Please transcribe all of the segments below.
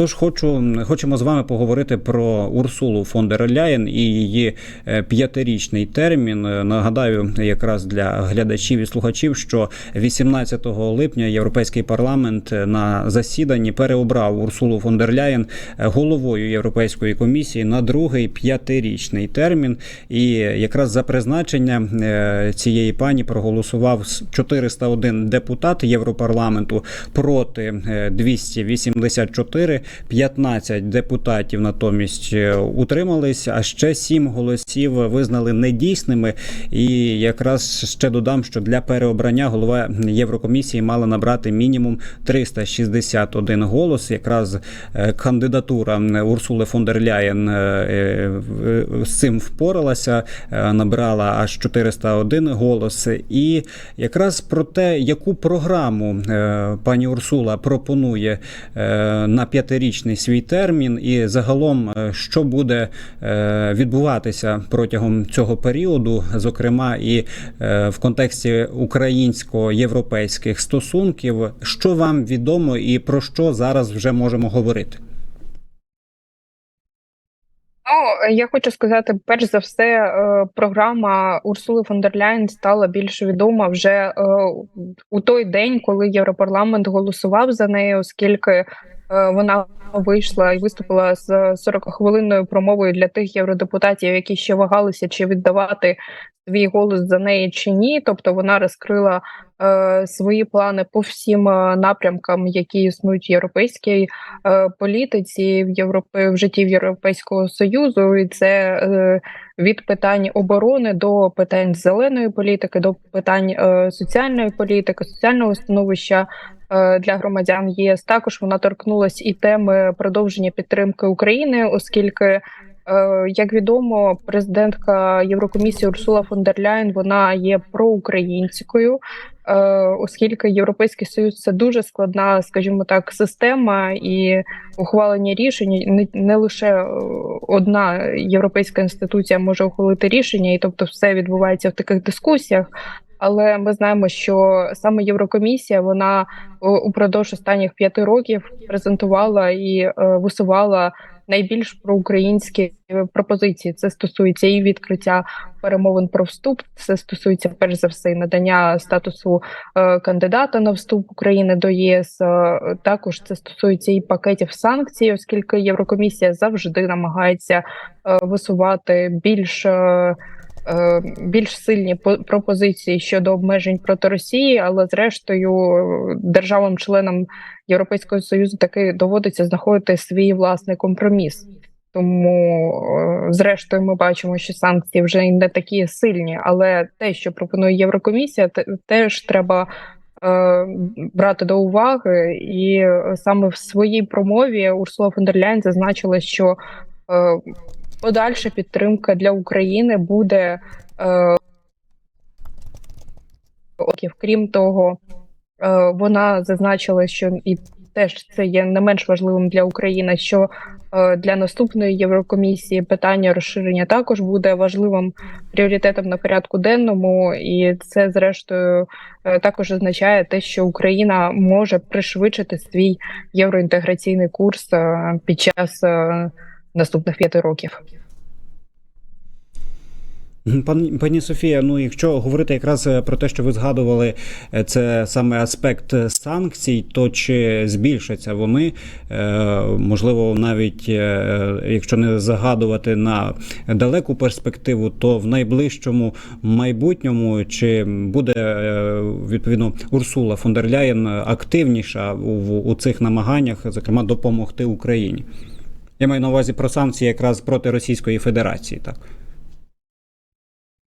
Тож хочу хочемо з вами поговорити про Урсулу фон дер Ляєн і її е, п'ятирічний термін. Е, Нагадаю, якраз для глядачів і слухачів, що 18 липня Європейський парламент е, на засіданні переобрав Урсулу фон дер Ляєн головою Європейської комісії на другий п'ятирічний термін. І якраз за призначення цієї пані проголосував с- 401 депутат Європарламенту проти е, 284, 15 депутатів натомість е, утримались, а ще 7 голосів визнали недійсними. І якраз ще додам, що для переобрання голова Єврокомісії мала набрати мінімум 361 голос. Якраз е, кандидатура Урсули фон дер Ляєн е, з цим впоралася, набрала аж 401 голос. І якраз про те, яку програму пані Урсула пропонує на п'ятирічний свій термін, і загалом, е, що буде е, відбуватися протягом цього періоду, зокрема і е, в контексті українсько-європейських стосунків, що вам відомо і про що зараз вже можемо говорити? Ну, я хочу сказати, перш за все, програма Урсули фон дер Ляєн стала більш відома вже у той день, коли Європарламент голосував за неї, оскільки вона вийшла і виступила з 40-хвилинною промовою для тих євродепутатів, які ще вагалися, чи віддавати свій голос за неї чи ні. Тобто вона розкрила е, свої плани по всім е, напрямкам, які існують в європейській е, політиці в Європі в житті Європейського союзу, і це е, від питань оборони до питань зеленої політики, до питань е, соціальної політики, соціального становища е, для громадян ЄС. Також вона торкнулась і теми продовження підтримки України, оскільки. Е, Як відомо, президентка Єврокомісії Урсула фон дер Ляєн вона є проукраїнською, е, оскільки Європейський Союз це дуже складна, скажімо так, система, і ухвалення рішень не, лише е, одна європейська інституція може ухвалити рішення, і тобто все відбувається в таких дискусіях. Але ми знаємо, що саме Єврокомісія вона упродовж останніх п'яти років презентувала і е, висувала найбільш проукраїнські е, пропозиції. Це стосується і відкриття перемовин про вступ. Це стосується перш за все надання статусу е, кандидата на вступ України до ЄС. Е, Також це стосується і пакетів санкцій, оскільки Єврокомісія завжди намагається е, висувати більш. Е, Більш сильні пропозиції щодо обмежень проти Росії, але зрештою державам-членам Європейського союзу таки доводиться знаходити свій власний компроміс. Тому, е, зрештою, ми бачимо, що санкції вже не такі сильні, але те, що пропонує Єврокомісія, теж треба е, брати до уваги. І саме в своїй промові Урсула фон дер Ляйн зазначила, що е, подальша підтримка для України буде. Е. Крім того, е, вона зазначила, що і теж це є не менш важливим для України, що е, для наступної Єврокомісії питання розширення також буде важливим пріоритетом на порядку денному, і це зрештою е, також означає те, що Україна може пришвидшити свій євроінтеграційний курс е, під час е, наступних п'яти років. Пані, пані Софія, ну якщо говорити якраз е, про те, що ви згадували, е, це саме аспект е, санкцій, то чи збільшаться вони? Можливо, навіть якщо не загадувати на далеку перспективу, то в найближчому майбутньому чи буде відповідно Урсула фон дер Ляєн активніша у, у цих намаганнях, зокрема допомогти Україні? Я маю на увазі про санкції якраз проти Російської Федерації, так.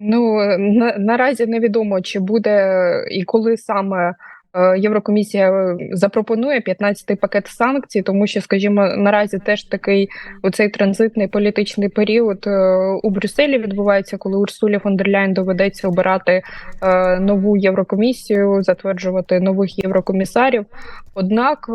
Ну на, наразі невідомо, чи буде і коли саме е, Єврокомісія е, запропонує 15-й пакет санкцій, тому що, скажімо, наразі теж такий оцей транзитний політичний період е, у Брюсселі відбувається, коли Урсулі фон дер Ляйн доведеться обирати е, нову єврокомісію, затверджувати нових єврокомісарів. Однак е,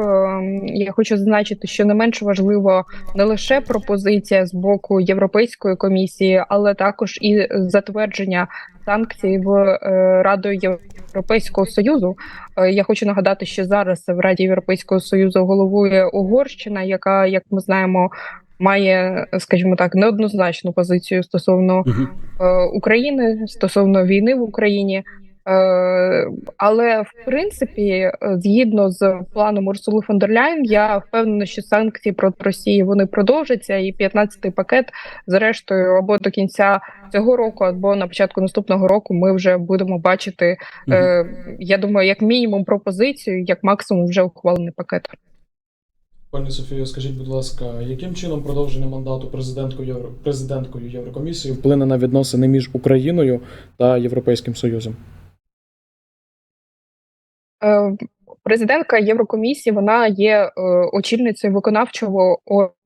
я хочу зазначити, що не менш важливо не лише пропозиція з боку Європейської комісії, але також і затвердження санкцій в е, Раду Європейського союзу. Е, Я хочу нагадати, що зараз в Раді Європейського союзу головує Угорщина, яка, як ми знаємо, має, скажімо так, неоднозначну позицію стосовно е, України стосовно війни в Україні. Е, але в принципі, е, згідно з планом Урсули фон дер Ляйн, я впевнена, що санкції проти Росії вони продовжаться, і 15-й пакет, зрештою, або до кінця цього року, або на початку наступного року, ми вже будемо бачити. Е, я думаю, як мінімум пропозицію, як максимум вже ухвалений пакет. Пані Софію, скажіть, будь ласка, яким чином продовження мандату президенткою Євро... президенткою Єврокомісії вплине на відносини між Україною та Європейським Союзом? Е, Президентка Єврокомісії вона є е, очільницею виконавчого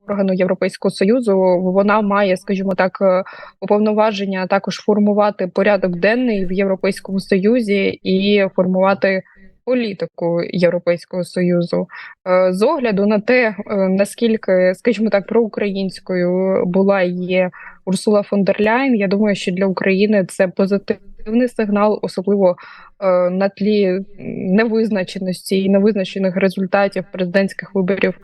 органу Європейського союзу. Вона має, скажімо так, е, уповноваження також формувати порядок денний в Європейському Союзі і формувати політику Європейського союзу. З огляду на те, наскільки, скажімо так, проукраїнською була є Урсула фон дер Ляйн, я думаю, що для України це позитивний сигнал, особливо е, на тлі невизначеності і невизначених результатів президентських виборів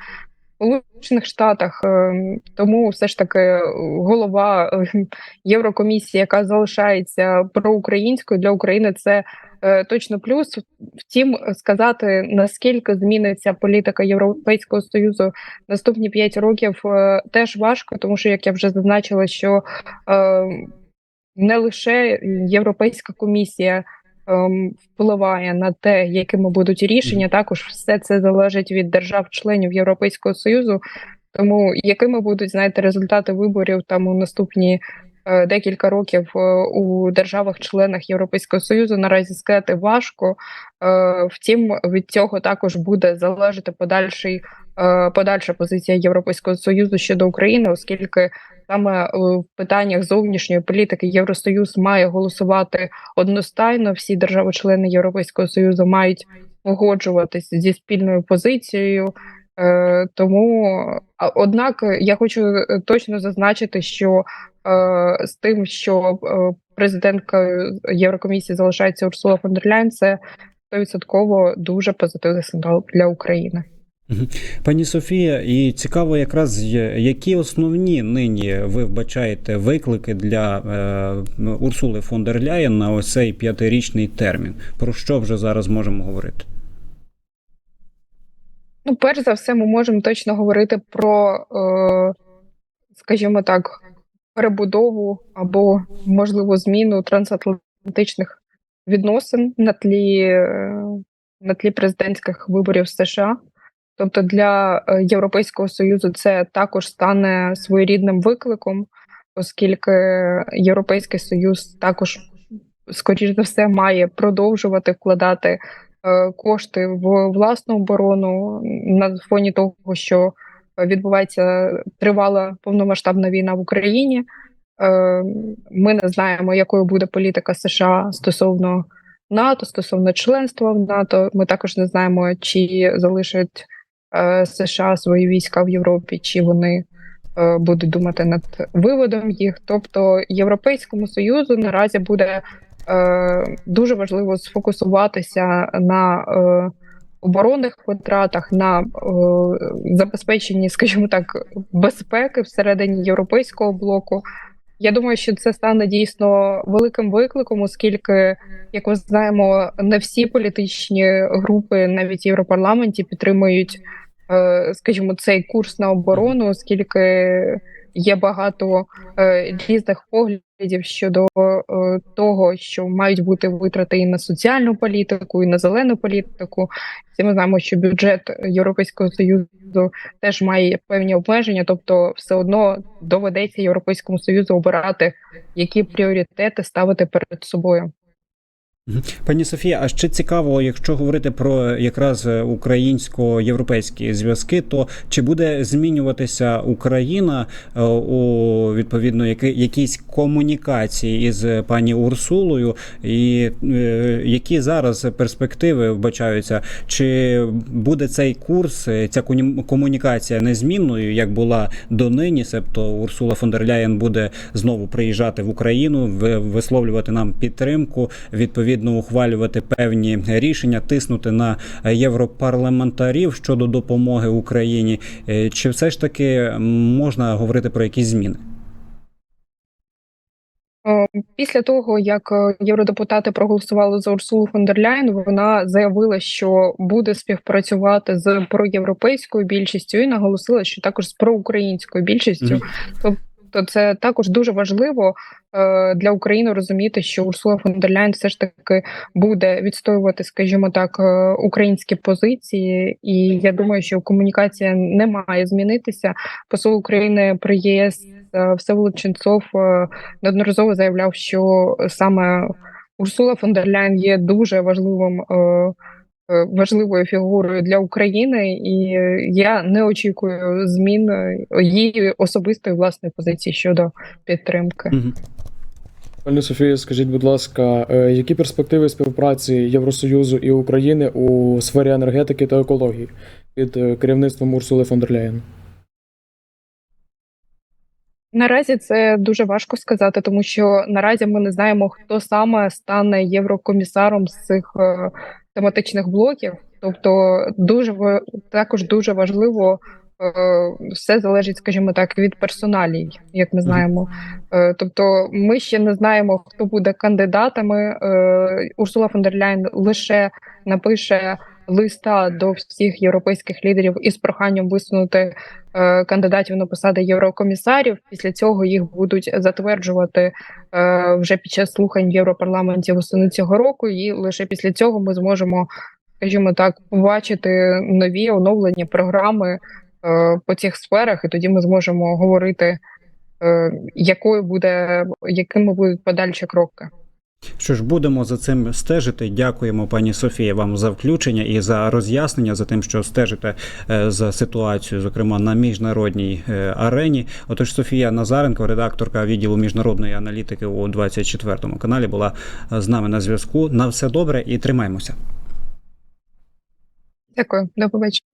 у Сполучених Штатах. Е, Тому все ж таки голова е, Єврокомісії, яка залишається проукраїнською для України, це е, точно плюс. Втім, сказати наскільки зміниться політика Європейського союзу наступні 5 років, е, теж важко, тому що як я вже зазначила, що е, не лише Європейська комісія ем, впливає на те, якими будуть рішення. Також все це залежить від держав-членів Європейського союзу. Тому якими будуть знаєте результати виборів там у наступні е, декілька років е, у державах-членах Європейського союзу, наразі сказати важко. Е, втім, від цього також буде залежати подальший подальша позиція Європейського союзу щодо України, оскільки саме е, в питаннях зовнішньої політики Євросоюз має голосувати одностайно. Всі держави-члени Європейського союзу мають погоджуватись зі спільною позицією. Е, Тому, однак, я хочу е, точно зазначити, що е, з тим, що е, президентка Єврокомісії залишається Урсула фон дер Ляйн, це 100% дуже позитивний сигнал для України. Пані Софія, і цікаво, якраз які основні нині ви вбачаєте виклики для е, Урсули фон дер Ляєн на ось цей п'ятирічний термін. Про що вже зараз можемо говорити? Ну, перш за все, ми можемо точно говорити про, е, скажімо так, перебудову або можливо зміну трансатлантичних відносин на тлі, е, на тлі президентських виборів США. Тобто для е, Європейського Союзу це також стане своєрідним викликом, оскільки Європейський Союз також, скоріш за все, має продовжувати вкладати е, кошти в власну оборону на фоні того, що відбувається тривала повномасштабна війна в Україні. Е, Ми не знаємо, якою буде політика США стосовно НАТО, стосовно членства в НАТО. Ми також не знаємо, чи залишать США свої війська в Європі, чи вони е, будуть думати над виводом їх. Тобто Європейському Союзу наразі буде е, дуже важливо сфокусуватися на е, оборонних витратах, на е, забезпеченні, скажімо так, безпеки всередині європейського блоку. Я думаю, що це стане дійсно великим викликом, оскільки, як ми знаємо, не всі політичні групи, навіть в Європарламенті, підтримують, е, скажімо, цей курс на оборону, оскільки є багато е, різних поглядів щодо е, того, що мають бути витрати і на соціальну політику, і на зелену політику. Всі ми знаємо, що бюджет Європейського союзу теж має певні обмеження, тобто все одно доведеться Європейському Союзу обирати, які пріоритети ставити перед собою. Пані Софія, а ще цікаво, якщо говорити про якраз українсько-європейські зв'язки, то чи буде змінюватися Україна е, у відповідно які, якісь комунікації із пані Урсулою, і е, які зараз перспективи вбачаються? Чи буде цей курс, е, ця комуні- комунікація незмінною, як була донині? Себто Урсула фон дер Ляєн буде знову приїжджати в Україну, висловлювати нам підтримку, відповідно ухвалювати певні рішення, тиснути на європарламентарів щодо допомоги Україні. Е, Чи все ж таки можна говорити про якісь зміни? Е, Після того, як е, євродепутати проголосували за Урсулу фон дер Ляєн, вона заявила, що буде співпрацювати з проєвропейською більшістю і наголосила, що також з проукраїнською більшістю. Мгм. Тобто, це також дуже важливо е, для України розуміти, що Урсула фон дер Ляєн все ж таки буде відстоювати, скажімо так, е, українські позиції. І я думаю, що комунікація не має змінитися. Посол України при ЄС е, Всеволод Ченцов неодноразово заявляв, що саме Урсула фон дер Ляєн є дуже важливим. Е, Важливою фігурою для України, і я не очікую змін е, її особистої власної позиції щодо підтримки. Мгм. Пані Софія, скажіть, будь ласка, е, які перспективи співпраці Євросоюзу і України у сфері енергетики та екології під керівництвом Урсули фон дер Ляєн? Наразі це дуже важко сказати, тому що наразі ми не знаємо, хто саме стане єврокомісаром з цих тематичних блоків. Тобто, дуже також дуже важливо. е, Все залежить, скажімо так, від персоналій, як ми знаємо. Е, Тобто, ми ще не знаємо, хто буде кандидатами. Е, Урсула фон дер Ляйн лише напише листа до всіх європейських лідерів із проханням висунути е, кандидатів на посади єврокомісарів. Після цього їх будуть затверджувати е, вже під час слухань в Європарламенті восени цього року, і лише після цього ми зможемо, скажімо так, побачити нові оновлені програми е, по цих сферах, і тоді ми зможемо говорити, е, якою буде якими будуть подальші кроки. Що ж, будемо за цим стежити. Дякуємо, пані Софія, вам за включення і за роз'яснення, за тим, що стежите е, за ситуацією, зокрема на міжнародній е, арені. Отож, Софія Назаренко, редакторка відділу міжнародної аналітики у 24 каналі, була е, з нами на зв'язку. На все добре і тримаємося. Дякую, до побачення.